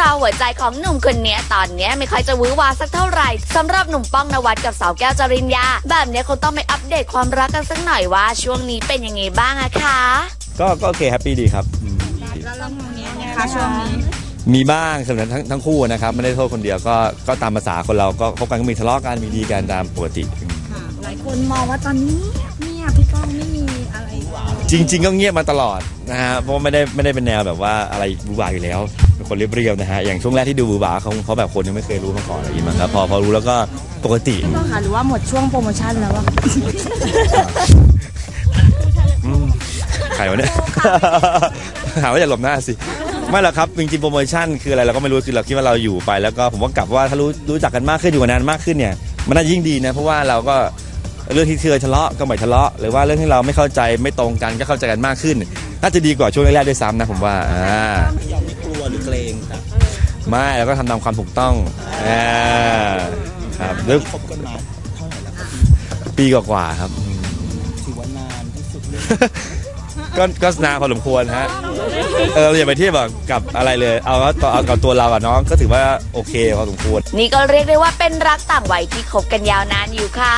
ราวหัวใจของหนุ่มคนเนี้ยตอนเนี้ยไม่ค่อยจะหวือหวาสักเท่าไหร่สำหรับหนุ่มป้องนวัดกับสาวแก้วจริญญา แบบเนี้ยคงต้องไปอัปเดตความรักกันสักหน่อยว่าช่วงนี้เป็นยังไงบ้างอะคะ ก็ก็โอเคแฮปปี้ดีครับอืมแล้วเราตรงนี้นะคะช่วงนี้มีบ้างสำหรับทั้งทั้งคู่นะครับไม่ได้โทษคนเดียวก็ก็ตามภาษาคนเราก็คบกันก็มีทะเลาะกันมีดีกันตามปกติอืมค่ะหลายคนมองว่าตอนนี้ เนี่ยพี่ก้องไม่มีอะไรจริง ๆ ก็เงียบมาตลอดนะฮะเพราะว่าไม่ได้ไม่ได้เป็นแนวแบบว่าอะไรบูบาอยู่แล้วเป็นคนเรียบๆนะฮะอย่างช่วงแรกที่ดูบูบาเขาเขาแบบคนยังไม่เคยรู้มาก่อนอะไรอย่างเงี้ยมั้งครับพอพอรู้แล้วก็ปกติพี่ก้องค่ะหรือว่าหมดช่วงโปรโมชั่นแล้วอะอืมใครวะเนี่ย หาว่าอย่าหลบหน้าสิไม่หรอกครับจริงๆโปรโมชั่นคืออะไรเราก็ไม่รู้คือเราคิดว่าเราอยู่ไปแล้วก็ผมว่ากลับว่าถ้ารู้รู้จักกันมากขึ้นอยู่กันนานมากขึ้นเนี่ยมันน่าจะยิ่งดีนะเพราะว่าเราก็ เรื่องที่เคยทะเลาะก็ไม่ทะเลาะ หรือว่าเรื่องที่เราไม่เข้าใจไม่ตรงกันก็เข้าใจกันมากขึ้น น่าจะดีกว่าช่วงแรกๆด้วยซ้ำนะผมว่าอ่าไม่กลัวหรือเกรงครับไม่เราก็ทำตามความถูกต้องอ่าครับด้วยคบกันมาเท่าไหร่แล้วครับปีกว่าๆครับอืมถือว่านานที่สุดเลยก็ก็นานพอสมควรฮะ เอออย่าไปเทียบกับกับอะไรเลย เอาว่าต่อเอากับตัวเรากับน้องก็ถือว่าโอเคพอสมควร นี่ก็เรียกได้ว่าเป็นรักต่างวัยที่คบกันยาวนานอยู่ค่ะ